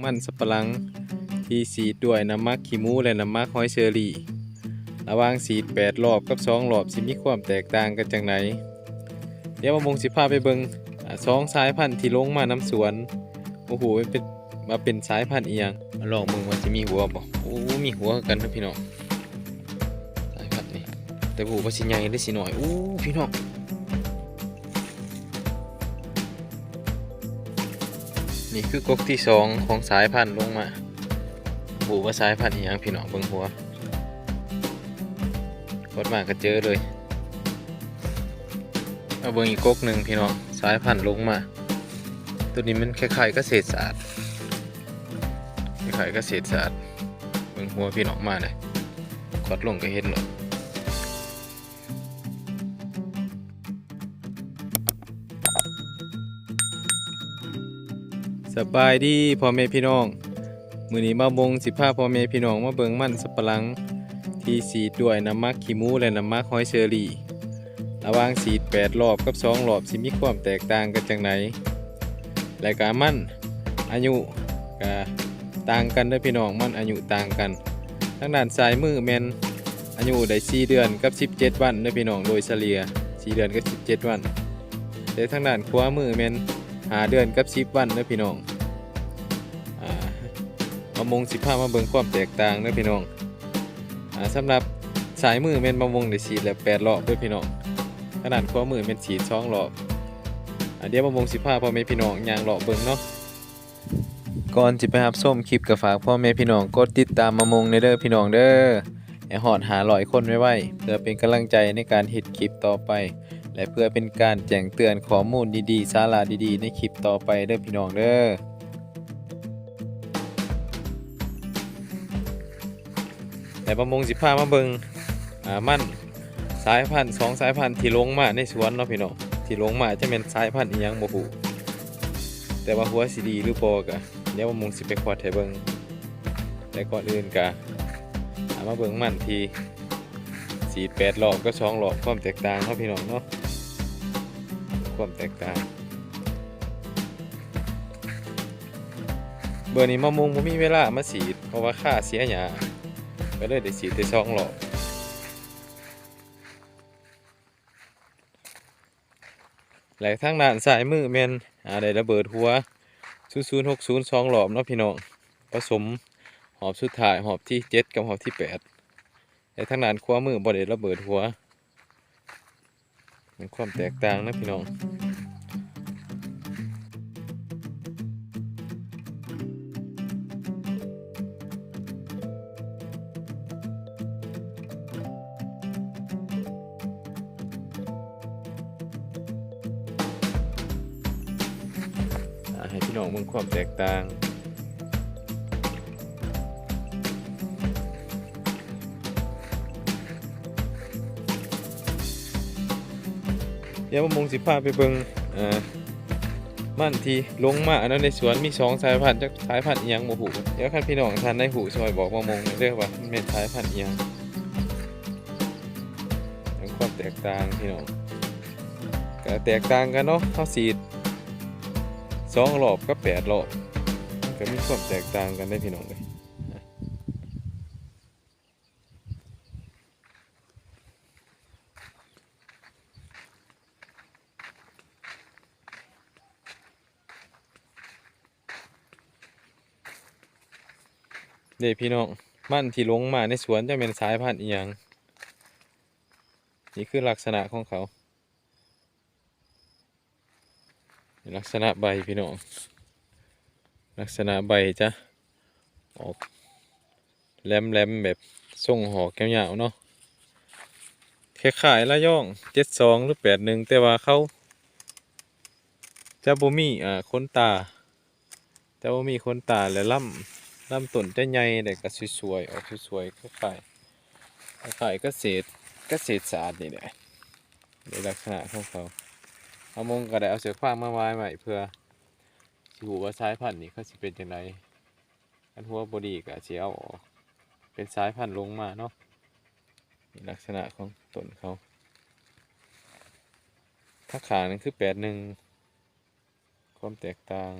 มันสับปะหลังที่สีดด้วยน้ำมักขี้มูและน้ำมักหอยเชอรี่ ระหว่างสีด8รอบกับ2รอบสิมีความแตกต่างกันจังไหนเดี๋ยวมามงสิพาไปเบิงสองสายพันธุ์ที่ลงมาน้ำสวนโอ้โหมันเป็นมาเป็นสายพันธุ์อียงลองมึงว่าจะมีหัวบ่โอ้มีหัวกันนะพี่น้องสายพันธุ์นี่แต่บ่รู้ว่าสิใหญ่หรือสิน้อยโอ้พี่น้อง นี่คือกกที่สองของสายพันธุ์ลงมาบูว่าสายพันธุ์อีหยังพี่น้องเบิ่งหัวกดมาก็เจอเลยเอาเบิ่งอีกกกหนึ่งพี่น้องสายพันธุ์ลงมา ตัวนี้มันคล้ายๆเกษตรศาสตร์คล้ายๆเกษตรศาสตร์เบิ่งหัวพี่น้องมาเลยกดลงก็เห็นเลย สบายดีพ่อแม่พี่น้อง มือนี้มาบงสิพาพ่อแม่พี่น้องมาเบิงมันสับปะหลัง ที่สีดด้วยน้ำมักขี้มูและน้ำมักหอยเชอรี่ ระหว่างสีแปดรอบกับ2รอบสิมีความแตกต่างกันจังไหนและการมันอายุก็ต่างกันด้อพี่น้องมันอายุต่างกันทางด้านซ้ายมือแมนอายุได้4เดือนกับ 17 วันด้อพี่น้องโดยเฉลี่ย4เดือนกับ 17 วันแต่ทางด้านขวามือแมน 5เดือนกับ10วันเด้อพี่น้องอ่ามามงสิพามาเบิ่งความแตกต่างเด้อพี่น้องอ่าสำหรับสายมือแม่นมามงได้สีดแล้ว8รอบเด้อพี่น้องขนาดขวามือเป็นสีช่องหลอบอเดี๋ยวมามงสิพาพ่อแม่พี่น้องย่างหลอบเบิ่งเนาะก่อนจะไปรับส้มคลิปกับฝากพ่อแม่พี่น้องกดติดตามมามงในเด้อพี่น้องเด้อให้หอดหาลอยคนไว้ไว้เพื่อเป็นกำลังใจในการเฮ็ดคลิปต่อไป และเพื่อเป็นการแจ้งเตือนข้อมูลดีๆ สาระดีๆ ในคลิปต่อไปเด้อพี่น้องเด้อแต่ประมงสิพามาเบิงอ่ามันสายพันธุ์สองสายพันธุ์ที่ลงมาในสวนเนาะพี่น้องที่ลงมาจะเป็นสายพันธุ์อีหยังบ่ฮู้แต่ว่าหัวสิดีหรือบ่กะเดี๋ยวประมงสิไปขอดให้เบิงแต่ก่อนอื่นกะามาเบิงมันที่สีแปดรอบก็สองรอบความแตกต่างเนาะพี่น้องเนาะ ความแตกต่าง เบอร์นี้มะม่วงผมมีเวลามาสีดเพราะว่าค่าเสียหยาก็เลยได้สีดได้ช่องหลอกและทางด้านสายมือแมนอาได้ระเบิดหัว 0 0 6 0 2หลอบเนาะพี่น้องผสมหอบสุดท้ายหอบที่ 7 กับหอบที่8แต่ทางด้านขวามือบ่ได้ระเบิดหัว มันความแตกต่างนะพี่น้องให้พี่น้องเบิ่งความแตกต่าง เดี๋ยวมามงสิพาไปเบิ่งอ่ามันทีลงมาอันนั้นในสวนมีสองสายพันธุ์จักสายพันธุ์อีหยังบ่ฮู้เดี๋ยวคันพี่น้องท่านได้หูช่วยบอกมามงเด้อว่าเป็นสายพันธุ์อีหยังความแตกต่างพี่น้องก็แตกต่างกันเนาะเฮาสีดสองรอบกับแปดรอบก็มีความแตกต่างกันได้พี่น้องเลย เด็พี่น้องมันที่ลงมาในสวนจะเป็นสายพันธุ์อีหยังนี่คือลักษณะของเขา ลักษณะใบพี่น้องลักษณะใบจะออกแหลมๆแบบทรงหอกแก้วยาวเนาะคล้ายๆละย่องเจ็ดสองหรือแปดหนึ่งแต่ว่าเขาจะบ่มีอ่าขนตาแต่ว่มีขนตาและล่ำ ลำต้นจะใหญ่แต่ก็สวยๆออกสวยๆคล้ายๆคล้ายๆเกษตรเกษตรศาสตร์นี่แหละในลักษณะของเขาเอามงก็ได้เอาเสือขว้างมาไว้ใหม่เพื่อสิหูว่าสายพันธุ์นี่เขาสิเป็นจังไดอันหัวบดีก็สิเอาออกเป็นสายพันธุ์ลงมาเนาะนี่ลักษณะของต้นเขาถ้าขางนึงคือแปดหนึ่งความแตกต่าง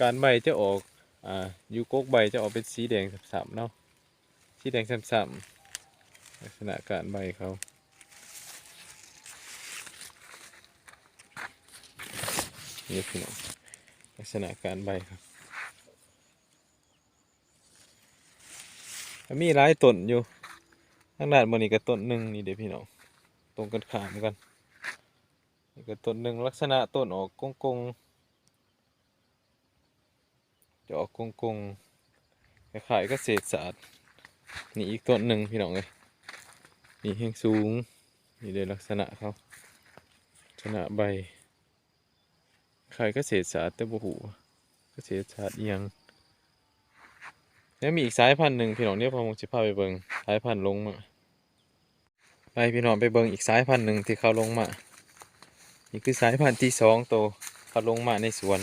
การใบจะออกอ่าอยู่กกใบจะออกเป็นสีแดงสับๆเนาะสีแดงสับๆลักษณะการใบเขานี่พี่น้องลักษณะการใบครับมีหลายต้นอยู่ทางด้านบนนี้ก็ต้นหนึ่งนี่เดี๋ยวพี่น้องตรงกันข้ามกันนี่ก็ต้นหนึ่งลักษณะต้นออกกงกงๆ จะออกกงกงๆคล้ายๆก็เศษสาดนี่อีกต้นหนึ่งพี่น้องเลยนี่แห้งสูง นี่เลยลักษณะเขาลักษณะใบขายเกษศาสตร์แต่บ่หูเกษศาสตร์ยังแล้วมีอีกสายพันธุ์หนึ่งพี่น้องเนี่ยพอมงสิพาไปเบิงสายพันธุ์ลงมาไปพี่น้องไปเบิงอีกสายพันธุ์หนึ่งที่เขาลงมา นี่คือสายพันธุ์ที่สองโตเขาลงมาในสวน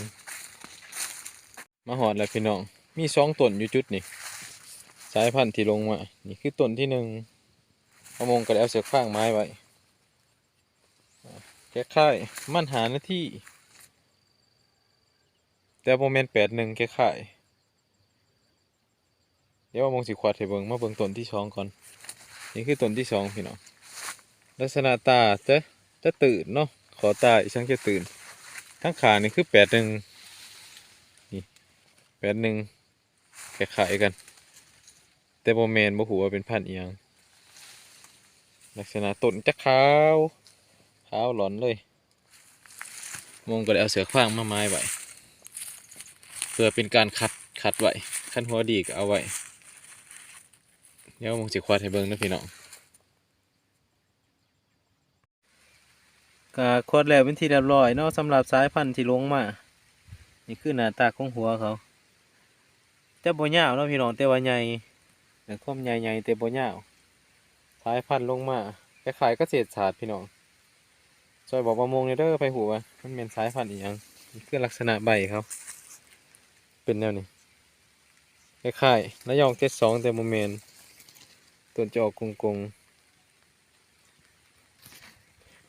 มาหอดแล้วพี่น้อง มีสองต้นอยู่จุดนี่สายพันธุ์ที่ลงมา นี่คือต้นที่หนึ่งพอมงก็ได้เอาเสือกฟางไม้ไว้แค่ค่ายมันหาหน้าที่ แต่โมเมนต์แปดหนึ่งแค่ขายเดี๋ยวว่ามงสิควาดให้เบิงมาเบิงต้นที่สองก่อน นี่คือต้นที่สองพี่น้อง ลักษณะตาจะจะตื่นเนาะ ขอตาอีกช่างจะตื่น ทั้งขานี่คือแปดหนึ่ง แปดหนึ่งแค่ขายกัน แต่โมเมนบ่หูว่าเป็นพันธุ์อียงลักษณะต้นจะขาวขาวหลอนเลยมงก็ได้เอาเสือขว้างมาไม้ไว้เพื่อเป็นการคัดคัดไว้ขั้นหัวดีก็เอาไว้เดี๋ยวมงสิควาดให้เบิ่งนะพี่น้องกาควดแล้วเป็นที่เรียบร้อยเนาะสำหรับสายพันธุ์ที่ลงมา นี่คือหน้าตาของหัวเขา แต่บ่ยาวเนาะพี่น้องแต่ว่าใหญ่แต่คมใหญ่ๆแต่บ่ยาวสายพันธุ์ลงมาคล้ายๆเกษตรศาสตร์พี่น้องช่วยบอกประมงเด้อไปหูว่ามันเป็นสายพันธุ์อีหยังนี่คือลักษณะใบเขาเป็นแนวนี้คล้ายๆระยองเจ็ดสองแต่โมเมนต้นจออกกงกง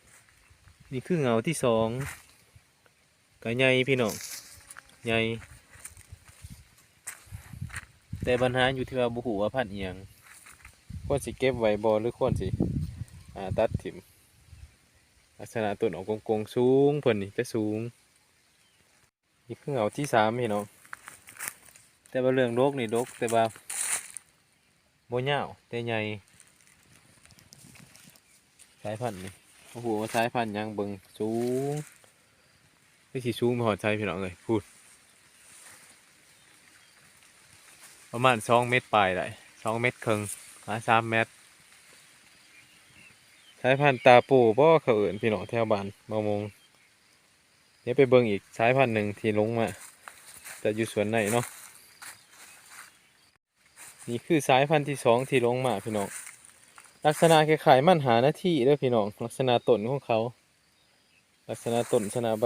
ๆนี่คือเงาที่สองกะใหญ่พี่น้องใหญ่ แต่ปัญหาอยู่ที่ว่าบุหูว่าพันเอียงควรสิเก็บไว้บอหรือควรสิอ่าตัดถิ่มลักษณะต้นออกกงกงๆสูงเพิ่นนี่จะสูงนี่คือเงาที่สามพี่น้องแต่ว่าเรื่องโรคนี่โรคแต่ว่าโบยาแต่ใหญ่สายพันธุ์นี่โอ้โหว่าสายพันธุ์ยังเบิงสูงไม่สิสูงพอใจพี่น้องเลยพูด ประมาณสองเมตรปลายได้สองเมตรครึ่งหาสามเมตรสายพันธุ์ตาปูบ่เขาเอื่นพี่น้องแถวบ้านมามงเดี๋ยวไปเบิ่งอีกสายพันธุ์หนึ่งที่ลงมาจะอยู่สวนไหนเนาะนี่คือสายพันธุ์ที่สองที่ลงมาพี่น้องลักษณะคล้ายๆมันหาหน้าที่เด้อพี่น้องลักษณะต้นของเขา ลักษณะต้นลักษณะใบ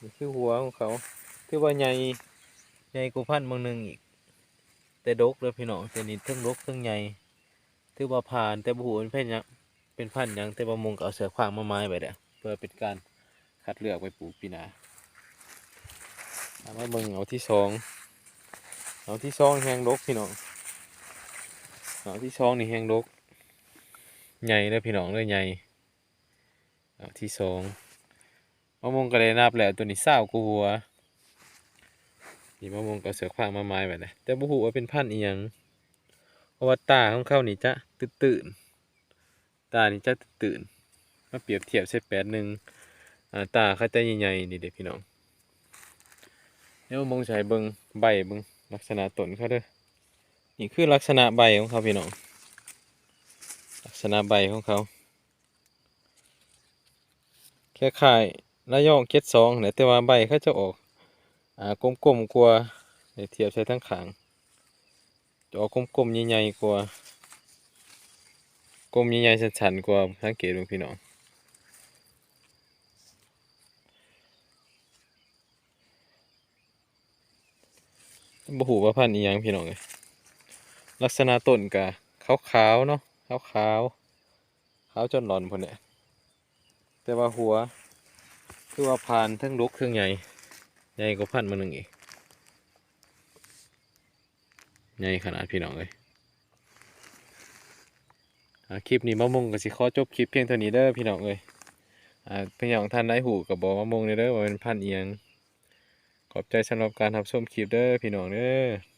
นี่คือหัวของเขาถือว่าใหญ่ใหญ่กว่าพันธุ์บางหนึ่งอีก แต่ดกเลยพี่น้องแต่นี่เทั้งดกเทั้งใหญ่ถือว่าผ่านแต่บุหูเป็นเพ่นยังเป็นพันยังแต่ประมงก็เอาเสือขวางมาไม้ไปเด้อเพื่อเป็นการคัดเลือกไปปลูกปีนาเอามาเบิ่งเอาที่สองเอาที่สองแหงดกพี่น้องเอาที่สองนี่แหงดกใหญ่เลยพี่น้องเลยใหญ่เอาที่สองมะม่วงก็ได้นับแล้วตัวนี้เศร้ากว่าหัว นี่มะม่วงก็เสือขวางมาไม้ไปเลยแต่บุหูว่าเป็นพันธุ์อีหยังเพราะว่าตาของเขานี่จะตื่นตื่นตานี่จะตื่นตื่นมาเปรียบเทียบใช้แปดหนึ่งอ่าตาเขาจะใหญ่ๆนี่เด็กพี่น้องเดี๋ยมะม่วงใช้เบิงใบเบิงลักษณะต้นเขาเด้อนี่คือลักษณะใบของเขาพี่น้องลักษณะใบของเขาแค่ข่ายระยองเก็ดสองเนี่ยแต่ว่าใบเขาจะออก กลมๆกว่าเดี๋ยวเทียบใช้ทั้งขางจอกลมๆใหญ่ๆกว่ากลมใหญ่ๆชันๆกว่าสังเกตดูพี่น้องบ่หูว่าพันอีหยังพี่น้องเลยลักษณะต้นกะขาวๆเนาะขาวขาวๆขาวจนหลอนพนเนี่ยแต่ว่าหัว คือว่าพานทั้งลุกทั้งใหญ่ ญ่กว่าพันมาหนึ่งอีกใหญ่ขนาดพี่น้องเลยคลิปนี้มะมงกับสิขอจบคลิปเพียงเท่านี้เด้อพี่น้องเลยเพียงอย่างท่านได้หูกับบอกมะมงเด้อว่าเป็นพันเอียงขอบใจสำหรับการทำส้มคลิปเด้อพี่น้องเด้อ